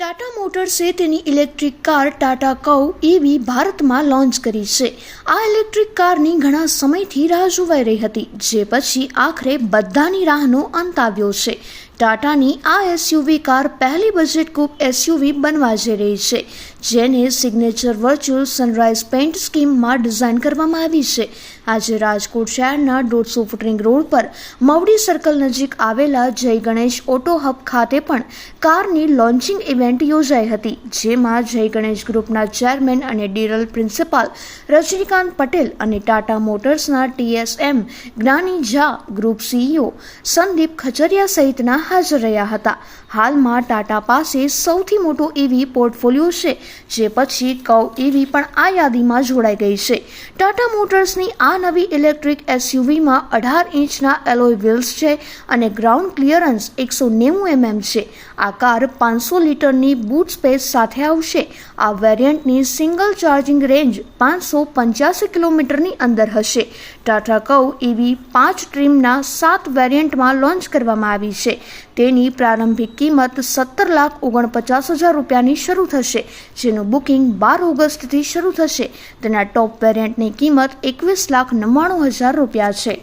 ટાટા મોટર્સે તેની electric car Tata કૌ એવી ભારતમાં લોન્ચ કરી છે. આ ઇલેક્ટ્રિક કારની ઘણા સમયથી રાહ જોવાઈ રહી હતી, જે પછી આખરે બધાની રાહનો અંત આવ્યો છે. ટાટાની આ એસયુવી કાર પહેલી બજેટ કૂપ એસયુવી બનવા જઈ રહી છે, જેને સિગ્નેચર વર્ચ્યુઅલ સનરાઇઝ પેઇન્ટ સ્કીમમાં ડિઝાઇન કરવામાં આવી છે. આજે રાજકોટ શહેરના દોઢસો ફૂટ રિંગ રોડ પર મવડી સર્કલ નજીક આવેલા જય ગણેશ ઓટો હબ ખાતે પણ કારની લોન્ચિંગ ઇવેન્ટ યોજાઈ હતી, જેમાં જય ગણેશ ગ્રુપના ચેરમેન અને ડીરલ પ્રિન્સિપાલ રજનીકાંત પટેલ અને ટાટા મોટર્સના ટીએસએમ જ્ઞાની ઝા ગ્રુપ સીઈઓ સંદીપ ખચરિયા સહિતના હાજર રહ્યા હતા. હાલમાં ટાટા પાસે સૌથી મોટો ઈવી પોર્ટફોલિયો છે, જે પછી કવ ઈવી પણ આ યાદીમાં જોડાઈ ગઈ છે. ટાટા મોટર્સની આ નવી ઇલેક્ટ્રિક એસયુવીમાં અઢાર ઇંચના એલોય વ્હીલ્સ છે અને ગ્રાઉન્ડ ક્લિયરન્સ એકસો નેવું એમએમ છે. આ કાર પાંચસો લીટરની બૂટ સ્પેસ સાથે આવશે. આ વેરિયન્ટની સિંગલ ચાર્જિંગ રેન્જ પાંચસો પંચ્યાસી કિલોમીટરની અંદર હશે. ટાટા કવ ઈવી પાંચ ટ્રીમના સાત વેરિયન્ટમાં લોન્ચ કરવામાં આવી છે. તેની પ્રારંભિક કિંમત સત્તર લાખ ઓગણપચાસ હજાર રૂપિયાની શરૂ થશે, જેનું બુકિંગ બાર ઓગસ્ટથી શરૂ થશે. તેના ટોપ વેરિયન્ટની કિંમત એકવીસ લાખ નવ્વાણું હજાર રૂપિયા છે.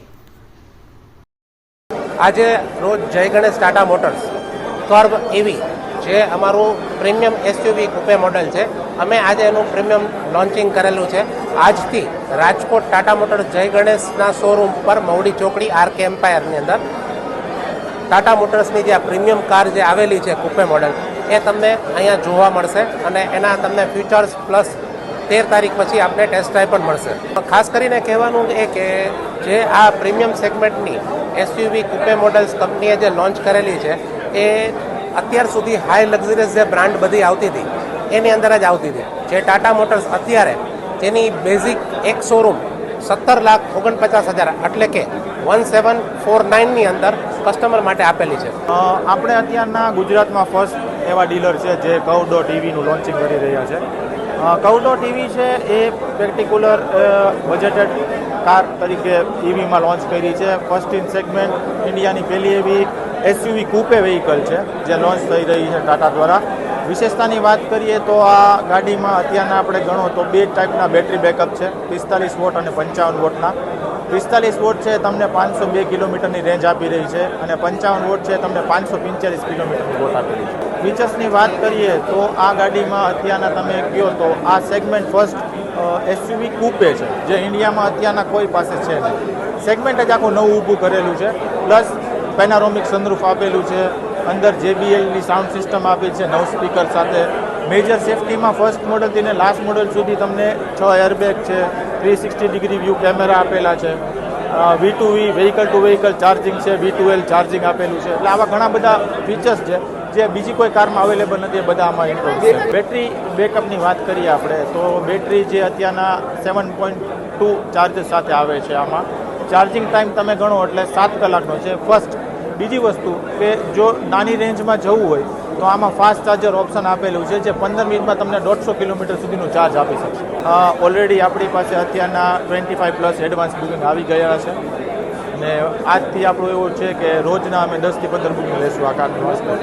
આજે રોજ જય ગણેશ ટાટા મોટર્સ કર્વ એવી જે અમારું પ્રીમિયમ એસયુવી કુપે મોડલ છે. અમે આજે એનું પ્રીમિયમ લોન્ચિંગ કરેલું છે. આજથી રાજકોટ ટાટા મોટર્સ જય ગણેશના શોરૂમ પર મવડી ચોકડી આર કે એમ્પાયરની અંદર ટાટા મોટર્સની જે આ પ્રીમિયમ કાર જે આવેલી છે કુપે મોડલ, એ તમને અહીંયા જોવા મળશે અને એના તમને ફ્યુચર્સ પ્લસ તેર તારીખ પછી આપને ટેસ્ટ ડ્રાઈવ પણ મળશે. ખાસ કરીને કહેવાનું એ કે જે આ પ્રીમિયમ સેગમેન્ટની એસયુવી કુપે મોડલ્સ કંપનીએ જે લોન્ચ કરેલી છે, એ અત્યાર સુધી હાઈ લક્ઝરિયસ જે બ્રાન્ડ બધી આવતી હતી, એની અંદર જ આવતી હતી. જે ટાટા મોટર્સ અત્યારે તેની બેઝિક એક શોરૂમ સત્તર લાખ ઓગણપચાસ હજાર, એટલે કે વન સેવન ફોર નાઇનની અંદર કસ્ટમર માટે આપેલી છે? આપણે અત્યારના ગુજરાતમાં ફર્સ્ટ એવા ડીલર છે જે કૌડો ટીવીનું લોન્ચિંગ કરી રહ્યા છે. કૌડો ટીવી છે એ પર્ટિક્યુલર બજેટેડ કાર તરીકે ઈવીમાં લોન્ચ કરી છે. ફર્સ્ટ ઇન સેગમેન્ટ ઇન્ડિયાની પહેલી એવી એસયુવી કૂપે વ્હીકલ છે, જે લોન્ચ થઈ રહી છે ટાટા દ્વારા. વિશેષતાની વાત કરીએ તો આ ગાડીમાં અત્યારના આપણે ગણો તો બે ટાઈપના બેટરી બેકઅપ છે, પિસ્તાલીસ વોટ અને પંચાવન વોટના. પિસ્તાલીસ વોટ છે, તમને પાંચસો બે કિલોમીટરની રેન્જ આપી રહી છે અને પંચાવન વોટ છે, તમને પાંચસો પિંચાલીસ કિલોમીટરની વોટ આપી રહી છે. ફીચર્સની વાત કરીએ તો આ ગાડીમાં અત્યારના તમે કહો તો આ સેગમેન્ટ ફર્સ્ટ એસયુવી કૂપે છે, જે ઇન્ડિયામાં અત્યારના કોઈ પાસે છે નહીં. સેગમેન્ટ જ આખું નવું ઊભું કરેલું છે પ્લસ પેનારોમિક સનરૂફ આપેલું છે, અંદર જેબીએલની સાઉન્ડ સિસ્ટમ આપી છે, નવ સ્પીકર સાથે. મેજર સેફટીમાં ફર્સ્ટ મોડલથી ને લાસ્ટ મોડલ સુધી તમને છ એરબેગ છે three sixty degree view camera આપેલા છે. V to V vehicle to vehicle charging છે વી ટુ એલ ચાર્જિંગ આપેલું છે. એટલે આવા ઘણા બધા ફીચર્સ છે, જે બીજી કોઈ કારમાં અવેલેબલ નથી, એ બધા આમાં ઇન્ક્લુડ છે. બેટરી બેકઅપની વાત કરીએ આપણે, તો બેટરી જે અત્યારના સેવન પોઈન્ટ ટુ ચાર્જ સાથે આવે છે આમાં. ચાર્જિંગ ટાઈમ તમે ગણો એટલે સાત કલાકનો છે. ફર્સ્ટ બીજી વસ્તુ કે જો નાની રેન્જમાં જવું હોય તો આમાં ફાસ્ટ ચાર્જર ઓપ્શન આપેલું છે, જે પંદર મિનિટમાં તમને દોઢસો કિલોમીટર સુધીનું ચાર્જ આપી શકશે. ઓલરેડી આપણી પાસે અત્યારના twenty five plus advance booking આવી ગયા છે. અને આજથી આપણું એવું છે કે રોજના અમે દસથી પંદર બુકિંગ લેશું આ વાસ્તે